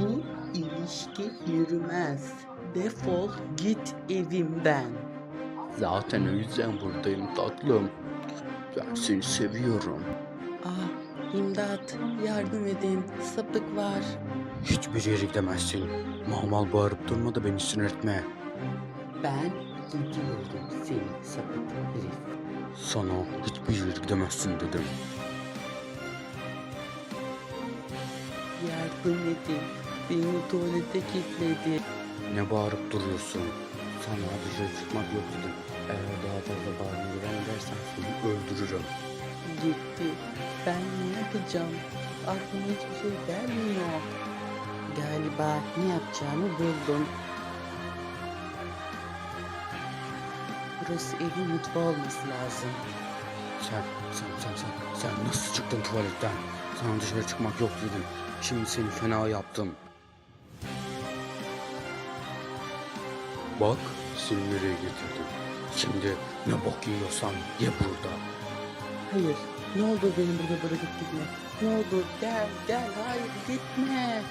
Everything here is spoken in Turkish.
Bu ilişki yürümez. Defol git evimden. Zaten o yüzden buradayım tatlım. Ben seni seviyorum. Ah imdat yardım edin sapık var. Hiçbir yere gidemezsin. Mal mal bağırıp durma da beni sinir etme. Ben gidiyorum seni sapık herif. Sana hiçbir yere gidemezsin dedim. Yardım edin. Beni tuvalete kilitledi. Ne bağırıp duruyorsun? Sana dışarı çıkmak yok dedim. Eğer daha fazla bağırmaya devam edersen seni öldürürüm. Gitti. Ben ne yapacağım? Aklıma hiçbir şey gelmiyor. Galiba ne yapacağımı buldum. Burası evin mutfağı olması lazım. Sen, sen, sen, sen, sen nasıl çıktın tuvaletten? Sana dışarı çıkmak yok dedim. Şimdi seni fena yaptım. Bak, seni nereye getirdim. Şimdi ne bok yiyorsan ye burada. Hayır. Ne olur beni burada bırakıp gitme. Ne olur gel gel hayır gitme.